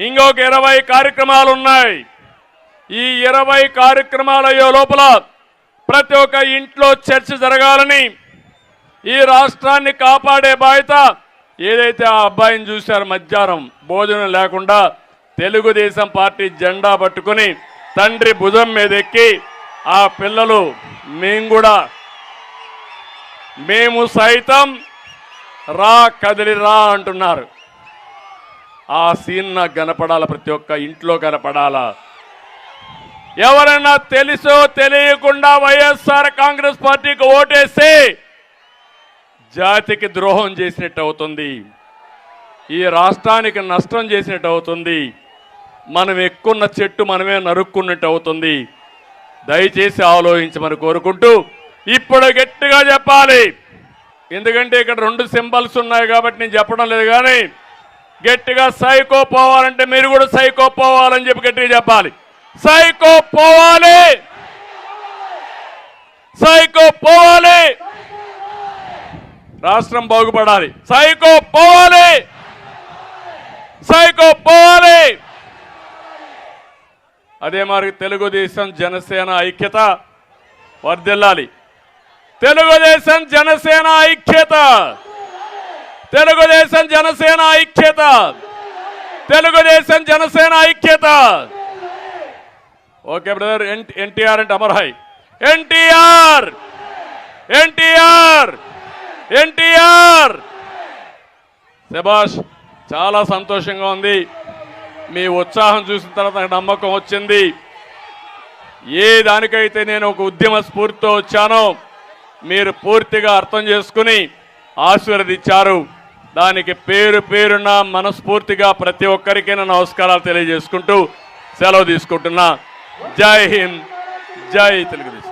ఇంకొక ఇరవై కార్యక్రమాలు ఉన్నాయి ఈ ఇరవై కార్యక్రమాల లోపల ప్రతి ఒక్క ఇంట్లో చర్చ జరగాలని ఈ రాష్ట్రాన్ని కాపాడే బాధ్యత ఏదైతే ఆ అబ్బాయిని చూశారు మధ్యాహ్నం భోజనం లేకుండా తెలుగుదేశం పార్టీ జెండా పట్టుకుని తండ్రి భుజం మీద ఎక్కి ఆ పిల్లలు మేము కూడా మేము సైతం రా కదిలి రా అంటున్నారు. ఆ సీన్ నాకు కనపడాల? ప్రతి ఒక్క ఇంట్లో కనపడాలా? ఎవరైనా తెలుసో తెలియకుండా వైఎస్ఆర్ కాంగ్రెస్ పార్టీకి ఓటేస్తే జాతికి ద్రోహం చేసినట్టు అవుతుంది. ఈ రాష్ట్రానికి నష్టం చేసినట్టు అవుతుంది. మనం ఎక్కున్న చెట్టు మనమే నరుక్కున్నట్టు అవుతుంది. దయచేసి ఆలోచించమని కోరుకుంటూ ఇప్పుడు గట్టిగా చెప్పాలి. ఎందుకంటే ఇక్కడ రెండు సింబల్స్ ఉన్నాయి కాబట్టి నేను చెప్పడం లేదు కానీ గట్టిగా సైకో పోవాలంటే మీరు కూడా సైకో పోవాలని చెప్పి గట్టిగా చెప్పాలి. సైకో పోవాలి. సైకో పోవాలి. రాష్ట్రం బాగుపడాలి. సైకో పోవాలి. సైకో పోవాలి. అదే మరి తెలుగుదేశం జనసేన ఐక్యత వర్ధిల్లాలి. తెలుగుదేశం జనసేన ఐక్యత. తెలుగుదేశం జనసేన ఐక్యత. తెలుగుదేశం జనసేన ఐక్యత. ఓకే బ్రదర్ ఎన్టీఆర్ అంటే అమర్ హై. ఎన్టీఆర్! ఎన్టీఆర్! ఎన్టీఆర్! శభాష్ చాలా సంతోషంగా ఉంది. మీ ఉత్సాహం చూసిన తర్వాత నాకు నమ్మకం వచ్చింది. ఏ దానికైతే నేను ఒక ఉద్యమ స్ఫూర్తితో వచ్చానో మీరు పూర్తిగా అర్థం చేసుకుని ఆశీర్వదించారు. దానికి పేరు పేరున మనస్ఫూర్తిగా ప్రతి ఒక్కరికి నా నమస్కారాలు తెలియజేసుకుంటూ సెలవు తీసుకుంటున్నా. జై హింద్. జై తెలుగుదేశం.